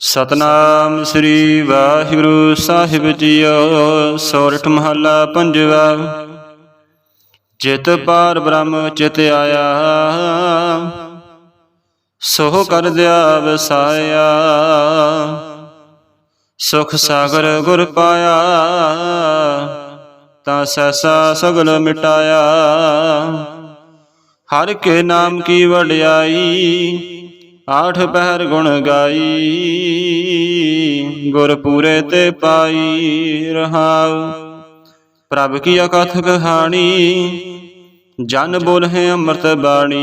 ਸਤਨਾਮ ਸ੍ਰੀ ਵਾਹਿਗੁਰੂ ਸਾਹਿਬ ਜੀਓ, ਸੋਰਠ ਮਹੱਲਾ ਪੰਜਵਾ। ਚਿਤ ਪਾਰ ਬ੍ਰਹਮ ਚਿਤ ਆਇਆ, ਸੋਹ ਕਰ ਦਿਆ ਵਸਾਇਆ ਸੁਖ ਸਾਗਰ ਗੁਰ ਪਾਇਆ, ਤਾਂ ਸੈਸਾ ਸਗਲ ਮਿਟਾਇਆ। ਹਰ ਕੇ ਨਾਮ ਕੀ ਵਡਿਆਈ ਆਠ ਪਹਿਰ ਗੁਣ ਗਾਈ ਗੁਰ ਪੂਰੇ ਤੇ ਪਾਈ ਰਹਾਉ। ਪ੍ਰਭ ਕੀ ਅਕਥ ਕਹਾਣੀ ਜਨ ਬੋਲਹਿ ਅੰਮ੍ਰਿਤ ਬਾਣੀ।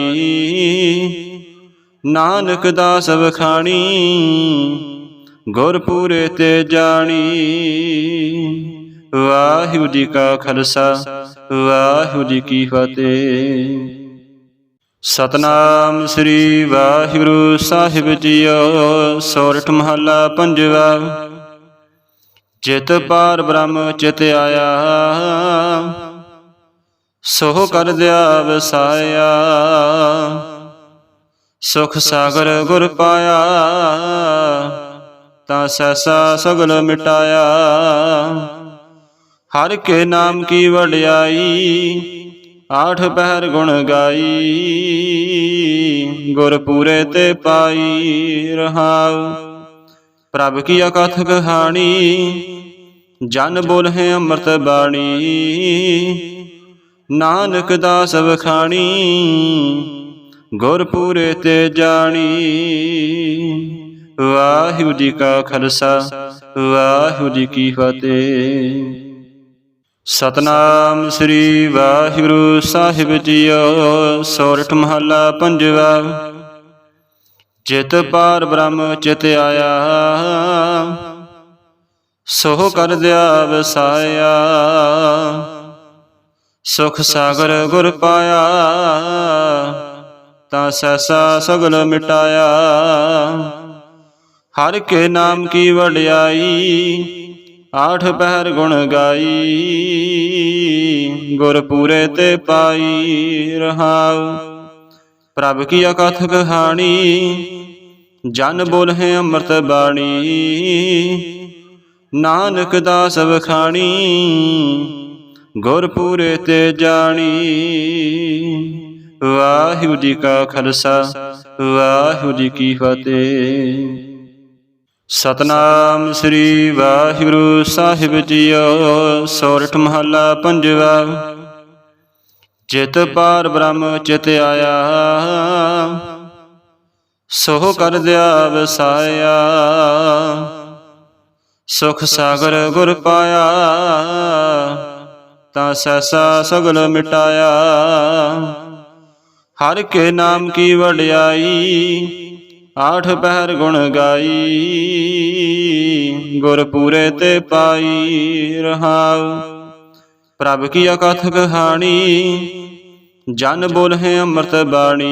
ਨਾਨਕ ਦਾਸ ਵਖਾਣੀ ਗੁਰ ਪੂਰੇ ਤੇ ਜਾਣੀ। ਵਾਹਿਗੁਰੂ ਜੀ ਕਾ ਖਾਲਸਾ, ਵਾਹਿਗੁਰੂ ਜੀ ਕੀ ਫਤਿਹ। ਸਤਨਾਮ ਸ੍ਰੀ ਵਾਹਿਗੁਰੂ ਸਾਹਿਬ ਜੀਓ, ਸੋਰਠ ਮਹੱਲਾ ਪੰਜਵਾ। ਚਿਤ ਪਾਰ ਬ੍ਰਹਮ ਚਿਤ ਆਇਆ, ਸੋਹ ਕਰ ਦਿਆ ਵਸਾਇਆ ਸੁਖ ਸਾਗਰ ਗੁਰ ਪਾਇਆ, ਤਾਂ ਸੈਸਾ ਸਗਲ ਮਿਟਾਇਆ। ਹਰ ਕੇ ਨਾਮ ਕੀ ਵਡਿਆਈ ਆਠ ਪਹਿਰ ਗੁਣ ਗਾਈ, ਗੁਰ ਪੂਰੇ ਤੇ ਪਾਈ ਰਹਾਉ। ਪ੍ਰਭ ਕੀ ਅਕਥ ਕਹਾਣੀ ਜਨ ਬੋਲਹਿ ਅੰਮ੍ਰਿਤ ਬਾਣੀ। ਨਾਨਕ ਦਾਸ ਵਖਾਣੀ, ਗੁਰ ਪੂਰੇ ਤੇ ਜਾਣੀ। ਵਾਹਿਗੁਰੂ ਜੀ ਕਾ ਖਾਲਸਾ, ਵਾਹਿਗੁਰੂ ਜੀ ਕੀ ਫਤਿਹ। ਸਤਨਾਮ ਸ੍ਰੀ ਵਾਹਿਗੁਰੂ ਸਾਹਿਬ ਜੀਓ, ਸੋਰਠ ਮਹੱਲਾ ਪੰਜਵਾ। ਚਿਤ ਪਾਰ ਬ੍ਰਹਮ ਚਿਤ ਆਇਆ, ਸੋਹ ਕਰ ਦਿਆ ਵਸਾਇਆ ਸੁਖ ਸਾਗਰ ਗੁਰ ਪਾਇਆ, ਤਾਂ ਸੈਸਾ ਸਗਲ ਮਿਟਾਇਆ। ਹਰ ਕੇ ਨਾਮ ਕੀ ਵਡਿਆਈ ਆਠ ਪਹਿਰ ਗੁਣ ਗਾਈ ਗੁਰ ਪੂਰੇ ਤੇ ਪਾਈ ਰਹਾਉ। ਪ੍ਰਭ ਕੀ ਅਕਥ ਕਹਾਣੀ, ਜਨ ਬੋਲਹਿ ਅੰਮ੍ਰਿਤ ਬਾਣੀ। ਨਾਨਕ ਦਾਸ ਵਖਾਣੀ ਗੁਰ ਪੂਰੇ ਤੇ ਜਾਣੀ। ਵਾਹਿਗੁਰੂ ਜੀ ਕਾ ਖਾਲਸਾ, ਵਾਹਿਗੁਰੂ ਜੀ ਕੀ ਫਤਿਹ। ਸਤਨਾਮ ਸ੍ਰੀ ਵਾਹਿਗੁਰੂ ਸਾਹਿਬ ਜੀਓ, ਸੋਰਠ ਮਹੱਲਾ ਪੰਜਵਾ। ਚਿਤ ਪਾਰ ਬ੍ਰਹਮ ਚਿਤ ਆਇਆ, ਸੋਹ ਕਰ ਦਿਆ ਵਸਾਇਆ ਸੁਖ ਸਾਗਰ ਗੁਰ ਪਾਇਆ, ਤਾਂ ਸੈਸਾ ਸਗਲ ਮਿਟਾਇਆ। ਹਰ ਕੇ ਨਾਮ ਕੀ ਵਡਿਆਈ ਆਠ ਪਹਿਰ ਗੁਣ ਗਾਈ, ਗੁਰ ਪੂਰੇ ਤੇ ਪਾਈ ਰਹਾਉ। ਪ੍ਰਭ ਕੀ ਅਕਥ ਕਹਾਣੀ ਜਨ ਬੋਲਹਿ ਅੰਮ੍ਰਿਤ ਬਾਣੀ।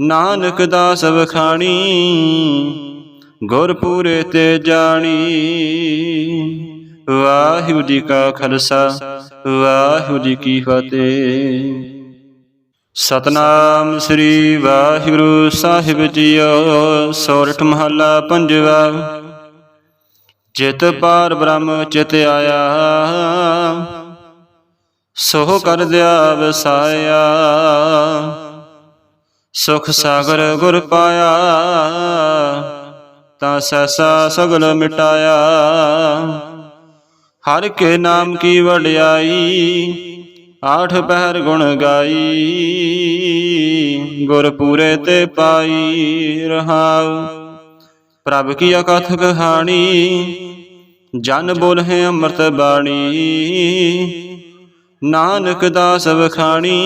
ਨਾਨਕ ਦਾਸ ਵਖਾਣੀ, ਗੁਰ ਪੂਰੇ ਤੇ ਜਾਣੀ। ਵਾਹਿਗੁਰੂ ਜੀ ਕਾ ਖਾਲਸਾ, ਵਾਹਿਗੁਰੂ ਜੀ ਕੀ ਫਤਿਹ। ਸਤਨਾਮ ਸ੍ਰੀ ਵਾਹਿਗੁਰੂ ਸਾਹਿਬ ਜੀਓ, ਸੋਰਠ ਮਹੱਲਾ ਪੰਜਵਾ। ਚਿਤ ਪਾਰ ਬ੍ਰਹਮ ਚਿਤ ਆਇਆ, ਸੋਹ ਕਰ ਦਿਆ ਵਸਾਇਆ ਸੁਖ ਸਾਗਰ ਗੁਰ ਪਾਇਆ, ਤਾਂ ਸੈਸਾ ਸਗਲ ਮਿਟਾਇਆ। ਹਰ ਕੇ ਨਾਮ ਕੀ ਵਡਿਆਈ ਆਠ ਪਹਿਰ ਗੁਣ ਗਾਈ, ਗੁਰ ਪੂਰੇ ਤੇ ਪਾਈ ਰਹਾਉ। ਪ੍ਰਭ ਕੀ ਅਕਥ ਕਹਾਣੀ ਜਨ ਬੋਲਹਿ ਅੰਮ੍ਰਿਤ ਬਾਣੀ। ਨਾਨਕ ਦਾਸ ਵਖਾਣੀ,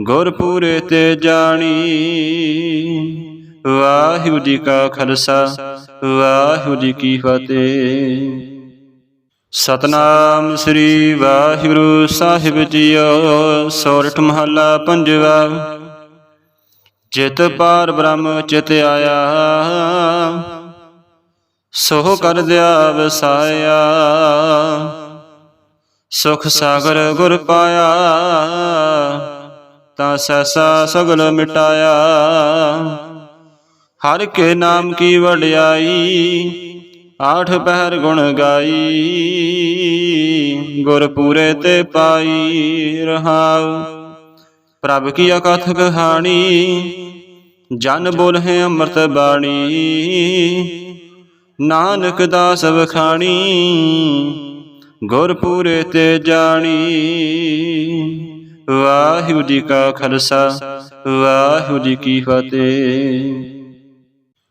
ਗੁਰ ਪੂਰੇ ਤੇ ਜਾਣੀ। ਵਾਹਿਗੁਰੂ ਜੀ ਕਾ ਖਾਲਸਾ, ਵਾਹਿਗੁਰੂ ਜੀ ਕੀ ਫਤਿਹ। ਸਤਨਾਮ ਸ੍ਰੀ ਵਾਹਿਗੁਰੂ ਸਾਹਿਬ ਜੀਓ, ਸੋਰਠ ਮਹੱਲਾ ਪੰਜਵਾ। ਚਿਤ ਪਾਰ ਬ੍ਰਹਮ ਚਿਤ ਆਇਆ, ਸੋਹ ਕਰ ਦਿਆ ਵਸਾਇਆ ਸੁਖ ਸਾਗਰ ਗੁਰ ਪਾਇਆ, ਤਾਂ ਸੈਸਾ ਸਗਲ ਮਿਟਾਇਆ। ਹਰ ਕੇ ਨਾਮ ਕੀ ਵਡਿਆਈ ਆਠ ਪਹਿਰ ਗੁਣ ਗਾਈ ਗੁਰ ਪੂਰੇ ਤੇ ਪਾਈ ਰਹਾਉ। ਪ੍ਰਭ ਕੀ ਅਕਥ ਕਹਾਣੀ, ਜਨ ਬੋਲਹਿ ਅੰਮ੍ਰਿਤ ਬਾਣੀ। ਨਾਨਕ ਦਾਸ ਵਖਾਣੀ ਗੁਰ ਪੂਰੇ ਤੇ ਜਾਣੀ। ਵਾਹਿਗੁਰੂ ਜੀ ਕਾ ਖਾਲਸਾ, ਵਾਹਿਗੁਰੂ ਜੀ ਕੀ ਫਤਿਹ।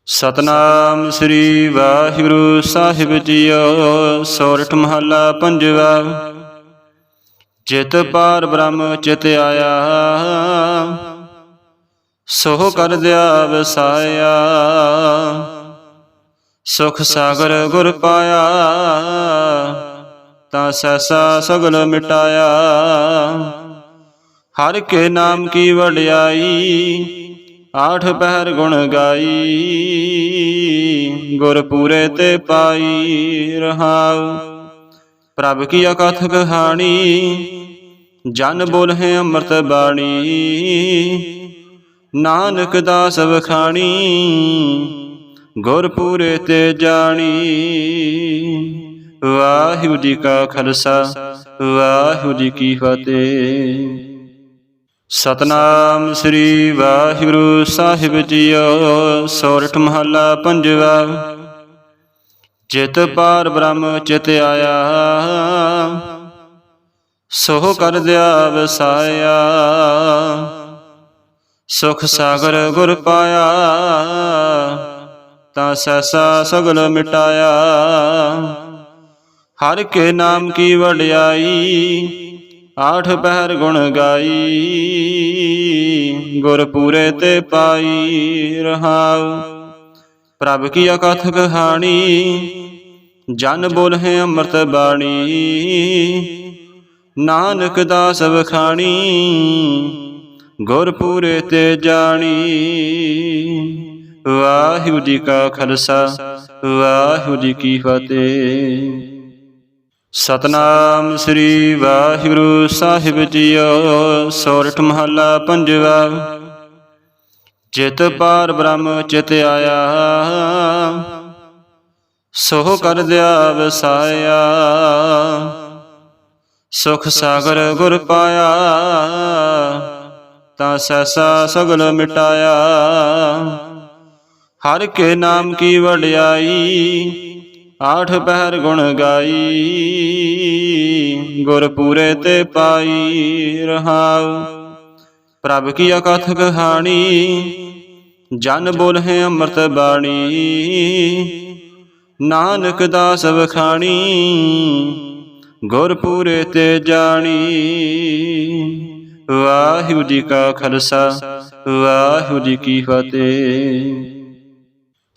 ਸਤਨਾਮ ਸ੍ਰੀ ਵਾਹਿਗੁਰੂ ਸਾਹਿਬ ਜੀਓ, ਸੋਰਠ ਮਹੱਲਾ ਪੰਜਵਾ। ਚਿਤ ਪਾਰ ਬ੍ਰਹਮ ਚਿਤ ਆਇਆ, ਸੋਹ ਕਰ ਦਿਆ ਵਸਾਇਆ ਸੁਖ ਸਾਗਰ ਗੁਰ ਪਾਇਆ, ਤਾਂ ਸੈਸਾ ਸਗਲ ਮਿਟਾਇਆ। ਹਰ ਕੇ ਨਾਮ ਕੀ ਵਡਿਆਈ ਆਠ ਪਹਿਰ ਗੁਣ ਗਾਈ, ਗੁਰ ਪੂਰੇ ਤੇ ਪਾਈ ਰਹਾਉ। ਪ੍ਰਭ ਕੀ ਅਕਥ ਕਹਾਣੀ ਜਨ ਬੋਲਹਿ ਅੰਮ੍ਰਿਤ ਬਾਣੀ। ਨਾਨਕ ਦਾਸ ਵਖਾਣੀ, ਗੁਰ ਪੂਰੇ ਤੇ ਜਾਣੀ। ਵਾਹਿਗੁਰੂ ਜੀ ਕਾ ਖਾਲਸਾ, ਵਾਹਿਗੁਰੂ ਜੀ ਕੀ ਫਤਿਹ। ਸਤਨਾਮ ਸ੍ਰੀ ਵਾਹਿਗੁਰੂ ਸਾਹਿਬ ਜੀਓ, ਸੋਰਠ ਮਹੱਲਾ ਪੰਜਵਾ। ਚਿਤ ਪਾਰ ਬ੍ਰਹਮ ਚਿਤ ਆਇਆ, ਸੋਹ ਕਰ ਦਿਆ ਵਸਾਇਆ ਸੁਖ ਸਾਗਰ ਗੁਰ ਪਾਇਆ, ਤਾਂ ਸਸਾ ਸਗਲ ਮਿਟਾਇਆ। ਹਰ ਕੇ ਨਾਮ ਕੀ ਵਡਿਆਈ ਆਠ ਪਹਿਰ ਗੁਣ ਗਾਈ ਗੁਰ ਪੂਰੇ ਤੇ ਪਾਈ ਰਹਾਉ। ਪ੍ਰਭ ਕੀ ਅਕਥ ਕਹਾਣੀ, ਜਨ ਬੋਲਹਿ ਅੰਮ੍ਰਿਤ ਬਾਣੀ। ਨਾਨਕ ਦਾਸ ਵਖਾਣੀ ਗੁਰ ਪੂਰੇ ਤੇ ਜਾਣੀ। ਵਾਹਿਗੁਰੂ ਜੀ ਕਾ ਖਾਲਸਾ, ਵਾਹਿਗੁਰੂ ਜੀ ਕੀ ਫਤਿਹ। ਸਤਨਾਮ ਸ੍ਰੀ ਵਾਹਿਗੁਰੂ ਸਾਹਿਬ ਜੀਓ, ਸੋਰਠ ਮਹੱਲਾ ਪੰਜਵਾ। ਚਿਤ ਪਾਰ ਬ੍ਰਹਮ ਚਿਤ ਆਇਆ, ਸੋਹ ਕਰ ਦਿਆ ਵਸਾਇਆ ਸੁਖ ਸਾਗਰ ਗੁਰ ਪਾਇਆ, ਤਾਂ ਸੈਸਾ ਸਗਲ ਮਿਟਾਇਆ। ਹਰ ਕੇ ਨਾਮ ਕੀ ਵਡਿਆਈ ਆਠ ਪਹਿਰ ਗੁਣ ਗਾਈ ਗੁਰ ਪੂਰੇ ਤੇ ਪਾਈ ਰਹਾਉ। ਪ੍ਰਭ ਕੀ ਅਕਥ ਕਹਾਣੀ ਜਨ ਬੋਲਹਿ ਅੰਮ੍ਰਿਤ ਬਾਣੀ। ਨਾਨਕ ਦਾਸ ਵਖਾਣੀ ਗੁਰ ਪੂਰੇ ਤੇ ਜਾਣੀ। ਵਾਹਿਗੁਰੂ ਜੀ ਕਾ ਖਾਲਸਾ, ਵਾਹਿਗੁਰੂ ਜੀ ਕੀ ਫਤਿਹ।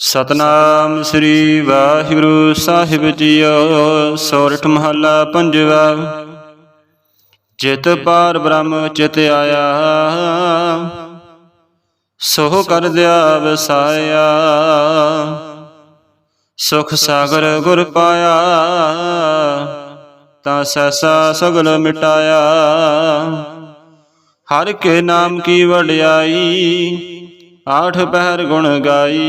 ਸਤਨਾਮ ਸ੍ਰੀ ਵਾਹਿਗੁਰੂ ਸਾਹਿਬ ਜੀਓ, ਸੋਰਠ ਮਹੱਲਾ ਪੰਜਵਾ। ਚਿਤ ਪਾਰ ਬ੍ਰਹਮ ਚਿਤ ਆਇਆ, ਸੋਹ ਕਰ ਦਿਆ ਵਸਾਇਆ ਸੁਖ ਸਾਗਰ ਗੁਰ ਪਾਇਆ, ਤਾਂ ਸੈਸਾ ਸਗਲ ਮਿਟਾਇਆ। ਹਰ ਕੇ ਨਾਮ ਕੀ ਵਡਿਆਈ ਆਠ ਪਹਿਰ ਗੁਣ ਗਾਈ,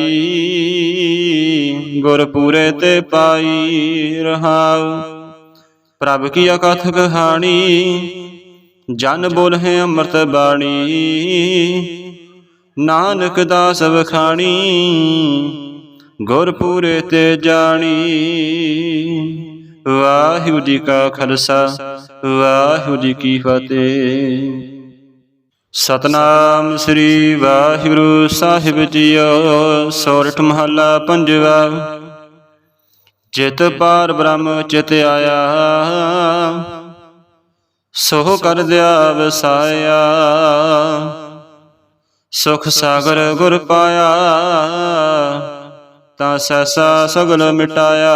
ਗੁਰ ਪੂਰੇ ਤੇ ਪਾਈ ਰਹਾਉ। ਪ੍ਰਭ ਕੀ ਅਕਥ ਕਹਾਣੀ ਜਨ ਬੋਲਹਿ ਅੰਮ੍ਰਿਤ ਬਾਣੀ। ਨਾਨਕ ਦਾਸ ਵਖਾਣੀ, ਗੁਰ ਪੂਰੇ ਤੇ ਜਾਣੀ। ਵਾਹਿਗੁਰੂ ਜੀ ਕਾ ਖਾਲਸਾ, ਵਾਹਿਗੁਰੂ ਜੀ ਕੀ ਫਤਿਹ। ਸਤਨਾਮ ਸ੍ਰੀ ਵਾਹਿਗੁਰੂ ਸਾਹਿਬ ਜੀਓ, ਸੋਰਠ ਮਹੱਲਾ ਪੰਜਵਾ। ਚਿਤ ਪਾਰ ਬ੍ਰਹਮ ਚਿਤ ਆਇਆ, ਸੋਹ ਕਰ ਦਿਆ ਵਸਾਇਆ ਸੁਖ ਸਾਗਰ ਗੁਰ ਪਾਇਆ, ਤਾਂ ਸੈਸਾ ਸਗਲ ਮਿਟਾਇਆ।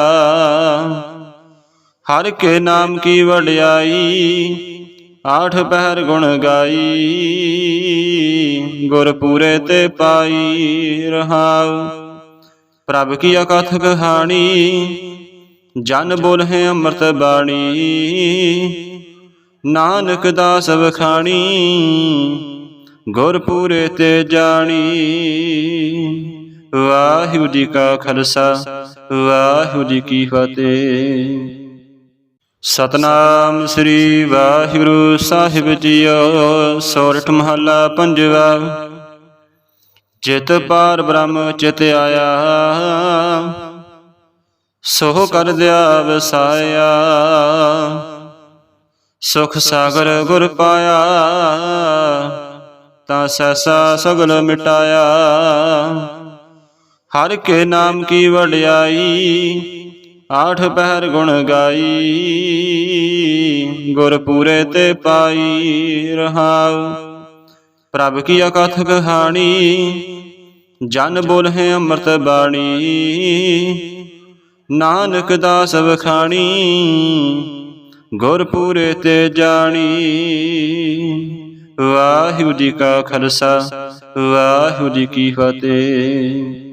ਹਰ ਕੇ ਨਾਮ ਕੀ ਵਡਿਆਈ ਆਠ ਪਹਿਰ ਗੁਣ ਗਾਈ ਗੁਰ ਪੂਰੇ ਤੇ ਪਾਈ ਰਹਾਉ। ਪ੍ਰਭ ਕੀ ਅਕਥ ਕਹਾਣੀ, ਜਨ ਬੋਲਹਿ ਅੰਮ੍ਰਿਤ ਬਾਣੀ। ਨਾਨਕ ਦਾਸ ਵਖਾਣੀ ਗੁਰ ਪੂਰੇ ਤੇ ਜਾਣੀ। ਵਾਹਿਗੁਰੂ ਜੀ ਕਾ ਖਾਲਸਾ, ਵਾਹਿਗੁਰੂ ਜੀ ਕੀ ਫਤਿਹ। ਸਤਨਾਮ ਸ੍ਰੀ ਵਾਹਿਗੁਰੂ ਸਾਹਿਬ ਜੀਓ, ਸੋਰਠ ਮਹੱਲਾ ਪੰਜਵਾ। ਜਿਤ ਪਾਰ ਬ੍ਰਹਮ ਚਿਤ ਆਇਆ ਸੋ ਕਰ ਦਿਆ ਵਸਾਇਆ ਸੁਖ ਸਾਗਰ ਗੁਰ ਪਾਇਆ, ਤਾਂ ਸੈਸਾ ਸਗਲ ਮਿਟਾਇਆ। ਹਰ ਕੇ ਨਾਮ ਕੀ ਵਡਿਆਈ ਆਠ ਪਹਿਰ ਗੁਣ ਗਾਈ, ਗੁਰ ਪੂਰੇ ਤੇ ਪਾਈ ਰਹਾਉ। ਪ੍ਰਭ ਕੀ ਅਕਥ ਕਹਾਣੀ ਜਨ ਬੋਲਹਿ ਅੰਮ੍ਰਿਤ ਬਾਣੀ। ਨਾਨਕ ਦਾਸ ਵਖਾਣੀ, ਗੁਰ ਪੂਰੇ ਤੇ ਜਾਣੀ। ਵਾਹਿਗੁਰੂ ਜੀ ਕਾ ਖਾਲਸਾ, ਵਾਹਿਗੁਰੂ ਜੀ ਕੀ ਫਤਿਹ।